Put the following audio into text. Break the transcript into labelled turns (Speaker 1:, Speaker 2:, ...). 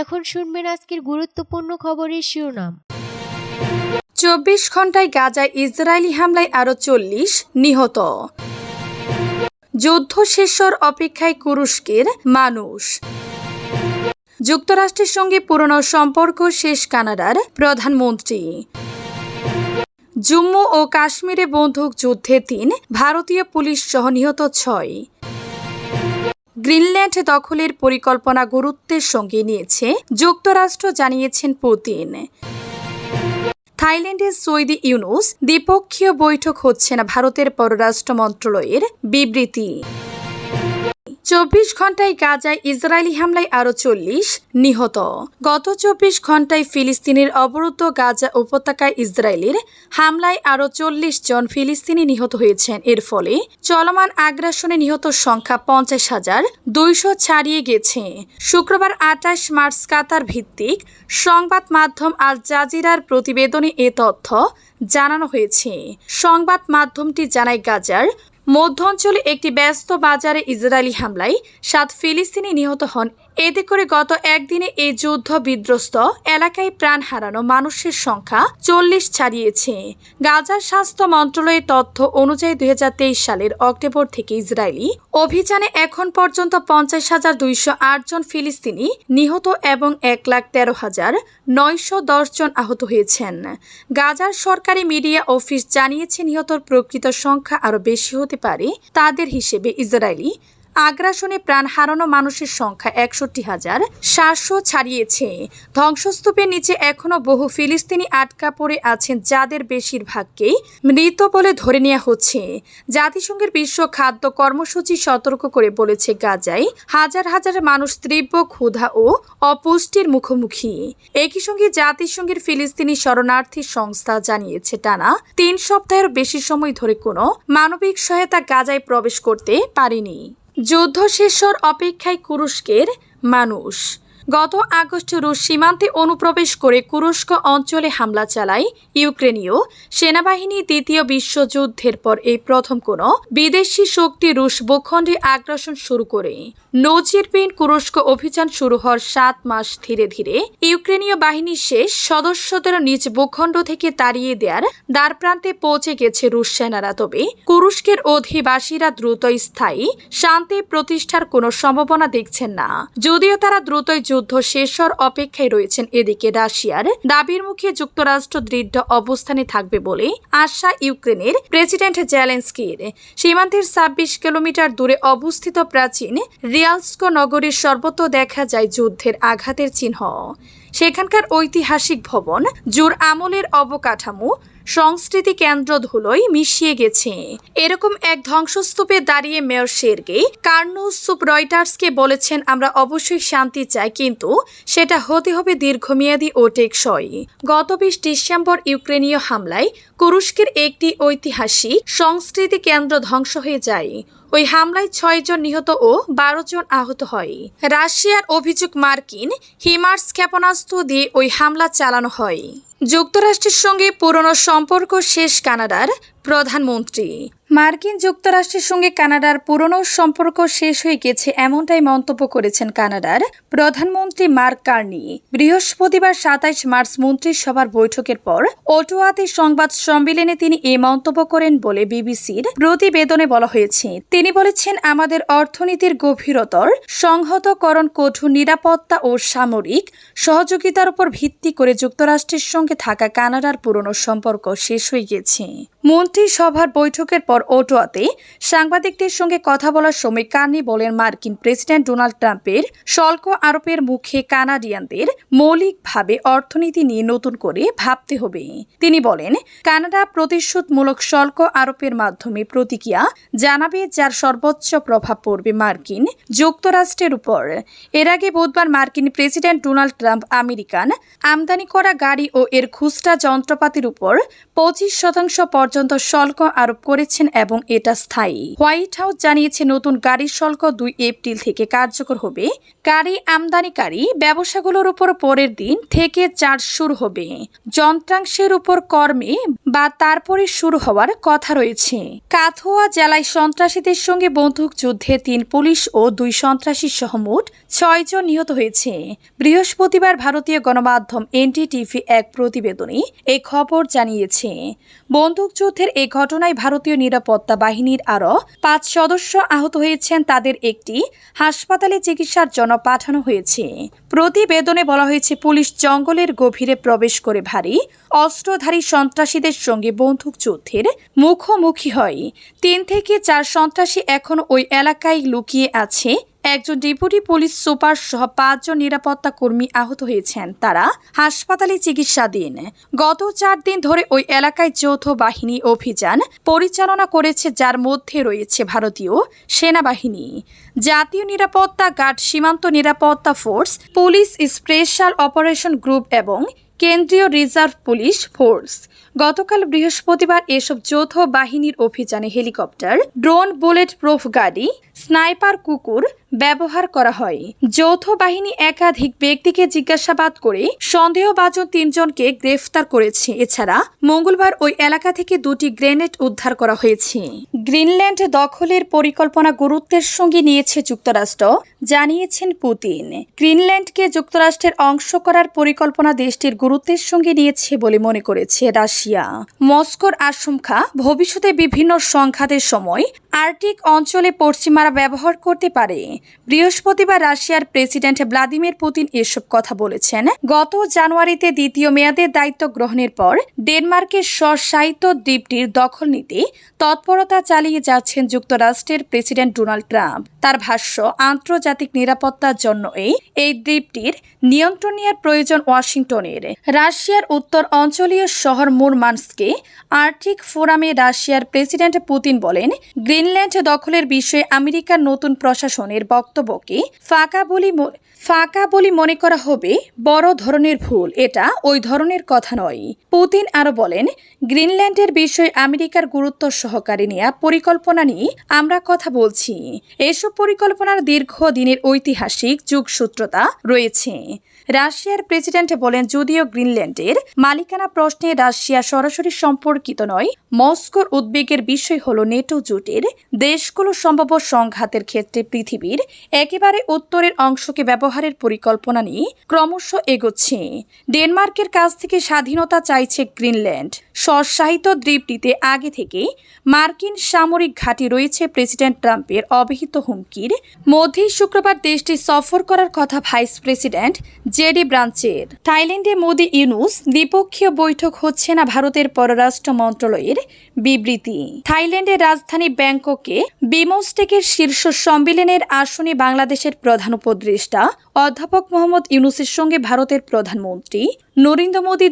Speaker 1: এখন শুনবেন আজকের গুরুত্বপূর্ণ খবরের শিরোনাম।
Speaker 2: চব্বিশ ঘন্টায় গাজায় ইসরায়েলি হামলায় আরও চল্লিশ নিহত। যুদ্ধ শেষর অপেক্ষায় কুরস্কের মানুষ। যুক্তরাষ্ট্রের সঙ্গে পুরনো সম্পর্ক শেষ কানাডার প্রধানমন্ত্রী। জম্মু ও কাশ্মীরে বন্দুক যুদ্ধে তিন ভারতীয় পুলিশ সহ নিহত ছয়। গ্রিনল্যান্ড দখলের পরিকল্পনা গুরুত্বের সঙ্গে নিয়েছে, যুক্তরাষ্ট্র জানিয়েছেন পুতিন। থাইল্যান্ডের সৈদি ইউনুস দ্বিপক্ষীয় বৈঠক হচ্ছে না, ভারতের পররাষ্ট্র মন্ত্রণালয়ের বিবৃতি। চব্বিশ ঘন্টায় গাজায় ইসরায়েলি হামলায় আরও চল্লিশ নিহত। গত চব্বিশ ঘন্টায় ফিলিস্তিনের অবরুদ্ধ গাজা উপত্যকায় ইসরায়েলের হামলায় আরও চল্লিশ জন ফিলিস্তিনি নিহত হয়েছেন। এর ফলে চলমান আগ্রাসনে নিহত সংখ্যা পঞ্চাশ হাজার দুইশো ছাড়িয়ে গেছে। শুক্রবার আঠাশ মার্চ কাতার ভিত্তিক সংবাদ মাধ্যম আল জাজিরার প্রতিবেদনে এ তথ্য জানানো হয়েছে। সংবাদ মাধ্যমটি জানায়, গাজার মধ্য অঞ্চলে একটি ব্যস্ত বাজারে ইসরায়েলি হামলায় সাত ফিলিস্তিনি নিহত হন এতে করে গত একদিনে এই যুদ্ধ বিধ্বস্ত এলাকায় প্রাণ হারানো মানুষের সংখ্যা চল্লিশ ছাড়িয়েছে। গাজার স্বাস্থ্য মন্ত্রণালয়ের তথ্য অনুযায়ী দু হাজার তেইশ সালের অক্টোবর থেকে ইসরায়েলি অভিযানে এখন পর্যন্ত পঞ্চাশ হাজার দুইশো আট জন ফিলিস্তিনি নিহত এবং এক লাখ তেরো হাজার নয়শো দশ জন আহত হয়েছেন। গাজার সরকারি মিডিয়া অফিস জানিয়েছে, নিহতর প্রকৃত সংখ্যা আরও বেশি হতে পারে তাদের হিসেবে ইসরায়েলি আগ্রাসনে প্রাণ হারানো মানুষের সংখ্যা একষট্টি হাজার সাতশো ছাড়িয়েছে। ধ্বংসস্তূপের নিচে এখনও বহু ফিলিস্তিনি আটকা পড়ে আছেন, যাদের বেশিরভাগকেই মৃত বলে ধরে নেওয়া হচ্ছে। জাতিসংঘের বিশ্ব খাদ্য কর্মসূচি সতর্ক করে বলেছে গাজায় হাজার হাজার মানুষ তীব্র ক্ষুধা ও অপুষ্টির মুখোমুখি। একই সঙ্গে জাতিসংঘের ফিলিস্তিনি শরণার্থী সংস্থা জানিয়েছে, টানা তিন সপ্তাহের বেশি সময় ধরে কোনো মানবিক সহায়তা গাজায় প্রবেশ করতে পারেনি। যুদ্ধ শেষর অপেক্ষায় কুরুষ্কের মানুষ। গত আগস্ট রুশ সীমান্তে অনুপ্রবেশ করে কুরস্ক অঞ্চলে হামলা চালায় ইউক্রেনীয় সেনাবাহিনী দ্বিতীয় বিশ্বযুদ্ধের পর এই প্রথম কোনো বিদেশি শক্তি রুশ ভূখণ্ডে আগ্রাসন শুরু করে। নজিরবিহীন কুরস্ক অভিযান শুরু হওয়ার সাত মাস ধীরে ধীরে ইউক্রেনীয় বাহিনী শেষ সদস্যদের নিজ ভূখণ্ড থেকে তাড়িয়ে দেওয়ার দ্বারপ্রান্তে পৌঁছে গেছে রুশ সেনারা। তবে কুরস্কের অধিবাসীরা দ্রুত স্থায়ী শান্তি প্রতিষ্ঠার কোনো সম্ভাবনা দেখছেন না। যদিও তারা দ্রুতই যুদ্ধ শেষ হওয়ার অপেক্ষায় রয়েছেন এদিকে রাশিয়ার। দাবির মুখে যুক্তরাষ্ট্র দৃঢ় অবস্থানে থাকবে বলে আশা ইউক্রেনের প্রেসিডেন্ট জেলেন্সকির। সীমান্তের ছাব্বিশ কিলোমিটার দূরে অবস্থিত প্রাচীন রিয়ালস্কো নগরীর সর্বত্র দেখা যায় যুদ্ধের আঘাতের চিহ্ন। সেখানকার ঐতিহাসিক ভবন জোর আমলের অবকাঠামো সংস্কৃতি কেন্দ্র ধুলোয় মিশিয়ে গেছে। এরকম এক ধ্বংসস্তূপে দাঁড়িয়ে মেয়র শেরগে কার্নুসুপ রয়টার্সকে বলেছেন, আমরা অবশ্যই শান্তি চাই, কিন্তু সেটা হতে হবে দীর্ঘমেয়াদী ও টেকসই। গত বিশ ডিসেম্বর ইউক্রেনীয় হামলায় কুরুস্কের একটি ঐতিহাসিক সংস্কৃতি কেন্দ্র ধ্বংস হয়ে যায়। ওই হামলায় ছয় জন নিহত ও বারো জন আহত হয়। রাশিয়ার অভিযোগ মার্কিন হিমার্স ক্ষেপণাস্ত্র দিয়ে ওই হামলা চালানো হয়। যুক্তরাষ্ট্রের সঙ্গে পুরনো সম্পর্ক শেষ কানাডার প্রধানমন্ত্রী। মার্কিন যুক্তরাষ্ট্রের সঙ্গে কানাডার পুরনো সম্পর্ক শেষ হয়ে গেছে এমনটাই মন্তব্য করেছেন কানাডার প্রধানমন্ত্রী মার্ক কার্নি। বৃহস্পতিবার সাতাইশ মার্চ মন্ত্রিসভার বৈঠকের পর ওটোয়াতে সংবাদ সম্মেলনে তিনি এ মন্তব্য করেন বলে বিবিসির প্রতিবেদনে বলা হয়েছে। তিনি বলেছেন, আমাদের অর্থনীতির গভীরতর, সংহতকরণ, কঠোর নিরাপত্তা ও সামরিক সহযোগিতার উপর ভিত্তি করে যুক্তরাষ্ট্রের সঙ্গে থাকা কানাডার পুরনো সম্পর্ক শেষ হয়ে গেছে। মন্ত্রিসভার বৈঠকের পর ওটোয়াতে সাংবাদিকদের সঙ্গে কথা বলার সময় কার্নি বলেন মার্কিন প্রেসিডেন্ট ডোনাল্ড ট্রাম্পের শুল্ক আরোপের মুখে কানাডিয়ানদের মৌলিকভাবে অর্থনীতি নিয়ে নতুন করে ভাবতে হবে। তিনি বলেন, কানাডা প্রতিশোধমূলক শুল্ক আরোপের মাধ্যমে প্রতিক্রিয়া জানাবে যার সর্বোচ্চ প্রভাব পড়বে মার্কিন যুক্তরাষ্ট্রের উপর। এর আগে বুধবার মার্কিন প্রেসিডেন্ট ডোনাল্ড ট্রাম্প আমেরিকান আমদানি করা গাড়ি ও এর খুচরা যন্ত্রপাতির উপর পঁচিশ শতাংশ পর্যন্ত শুল্ক আরোপ করেছেন এবং এটা স্থায়ী। হোয়াইট হাউস জানিয়েছে নতুন গাড়ির শুল্ক দুই এপ্রিল থেকে কার্যকর হবে। গাড়ি আমদানিকারী ব্যবসাগুলোর উপর পরের দিন থেকে চার্জ শুরু হবে। যন্ত্রাংশের উপর কর্মে বা তারপরে শুরু হওয়ার কথা রয়েছে। কাথুয়া জেলায় সন্ত্রাসীদের সঙ্গে বন্দুক যুদ্ধে তিন পুলিশ ও দুই সন্ত্রাসী সহ মোট ছয়জন নিহত হয়েছে। বৃহস্পতিবার ভারতীয় গণমাধ্যম এনডিটিভি এক প্রতিবেদনে এই খবর জানিয়েছে। বন্দুকযুদ্ধের এই ঘটনায় ভারতীয় নিরাপত্তা বাহিনীর আরও পাঁচ সদস্য আহত হয়েছেন। তাদের একটি হাসপাতালে চিকিৎসার জন্য পাঠানো হয়েছে। প্রতিবেদনে বলা হয়েছে, পুলিশ জঙ্গলের গভীরে প্রবেশ করে ভারী অস্ত্রধারী সন্ত্রাসীদের সঙ্গে বন্দুক যুদ্ধের মুখোমুখি হয়। তিন থেকে চার সন্ত্রাসী এখন ওই এলাকায় লুকিয়ে আছে। একজন ডেপুটি পুলিশ সুপার সহ পাঁচজন নিরাপত্তা কর্মী আহত হয়েছেন। তারা হাসপাতালে চিকিৎসাধীন। গত চার দিন ধরে ওই এলাকায় যৌথ বাহিনী অভিযান পরিচালনা করেছে, যার মধ্যে রয়েছে ভারতীয় সেনাবাহিনী। জাতীয় নিরাপত্তা গার্ড সীমান্ত নিরাপত্তা force, police special operation group এবং কেন্দ্রীয় রিজার্ভ পুলিশ ফোর্স। গতকাল বৃহস্পতিবার এসব যৌথ বাহিনীর অভিযানে হেলিকপ্টার, ড্রোন, বুলেট প্রুফ গাড়ি, স্নাইপার কুকুর ব্যবহার করা হয়। যৌথ বাহিনী একাধিক ব্যক্তিকে জিজ্ঞাসাবাদ করে সন্দেহভাজন তিনজনকে গ্রেফতার করেছে। এছাড়া মঙ্গলবার ওই এলাকা থেকে দুটি গ্রেনেড উদ্ধার করা হয়েছে। গ্রিনল্যান্ড দখলের পরিকল্পনা গুরুত্বের সঙ্গে নিয়েছে যুক্তরাষ্ট্র। জানিয়েছেন পুতিন। গ্রিনল্যান্ডকে যুক্তরাষ্ট্রের অংশ করার পরিকল্পনা দেশটির গুরুত্বের সঙ্গে নিয়েছে বলে মনে করেছে রাশিয়া। মস্কোর আশঙ্কা, ভবিষ্যতে বিভিন্ন সংঘাতের সময় আর্কটিক অঞ্চলে পশ্চিমারা ব্যবহার করতে পারে। বৃহস্পতিবার রাশিয়ার প্রেসিডেন্ট ভ্লাদিমির পুতিন এসব কথা বলেছেন। গত জানুয়ারিতে দ্বিতীয় মেয়াদের দায়িত্ব গ্রহণের পর ডেনমার্কের স্বশায়িত দ্বীপটির দখল নিতে তৎপরতা চালিয়ে যাচ্ছেন যুক্তরাষ্ট্রের প্রেসিডেন্ট ডোনাল্ড ট্রাম্প। তার ভাষ্য, আন্তর্জাতিক নিরাপত্তার জন্য এই এই দ্বীপটির নিয়ন্ত্রণ নেওয়ার প্রয়োজন ওয়াশিংটনের। রাশিয়ার উত্তর অঞ্চলীয় শহর মুরমানস্কে আর্থিক ফোরামে রাশিয়ার প্রেসিডেন্ট পুতিন বলেন, গ্রিনল্যান্ড দখলের বিষয়ে আমেরিকার নতুন প্রশাসনের বক্তব্যকে ফাঁকা বলি ফাঁকা বলি মনে করা হবে বড় ধরনের ভুল। এটা ওই ধরনের কথা নয়। পুতিন আরও বলেন, গ্রিনল্যান্ডের বিষয়ে আমেরিকার গুরুত্ব সহকারে নেয়া পরিকল্পনা নিয়ে আমরা কথা বলছি। এসব পরিকল্পনার দীর্ঘ দিনের ঐতিহাসিক যুগসূত্রতা রয়েছে। রাশিয়ার প্রেসিডেন্ট বলেন, যদিও গ্রিনল্যান্ডের মালিকানা প্রশ্নে রাশিয়া সরাসরি সম্পর্কিত নয়, মস্কোর উদ্বেগের বিষয় হল নেটো জোটের দেশগুলো সম্ভাব্য সংঘাতের ক্ষেত্রে পৃথিবীর একেবারে উত্তরের অংশকে ব্যবহারের পরিকল্পনা নিয়ে ক্রমশ এগোচ্ছে। ডেনমার্কের কাছ থেকে স্বাধীনতা চাইছে গ্রিনল্যান্ড। স্বশায়িত দ্বীপটিতে আগে থেকে মার্কিন সামরিক ঘাঁটি রয়েছে প্রেসিডেন্ট ট্রাম্পের অবহিত হুমকির। মধ্যেই শুক্রবার দেশটি সফর করার কথা ভাইস প্রেসিডেন্ট জেডি ব্রাঞ্চের। থাইল্যান্ডে মোদি ইউনুস দ্বিপক্ষীয় বৈঠক হচ্ছে না ভারতের পররাষ্ট্র মন্ত্রণালয়ের বিবৃতি। থাইল্যান্ডের রাজধানী ব্যাংককে বিমস্টেকের শীর্ষ সম্মেলনের আসনে বাংলাদেশের প্রধান উপদেষ্টা অধ্যাপক মোহাম্মদ ইউনুসের সঙ্গে ভারতের প্রধানমন্ত্রী নরেন্দ্র মোদী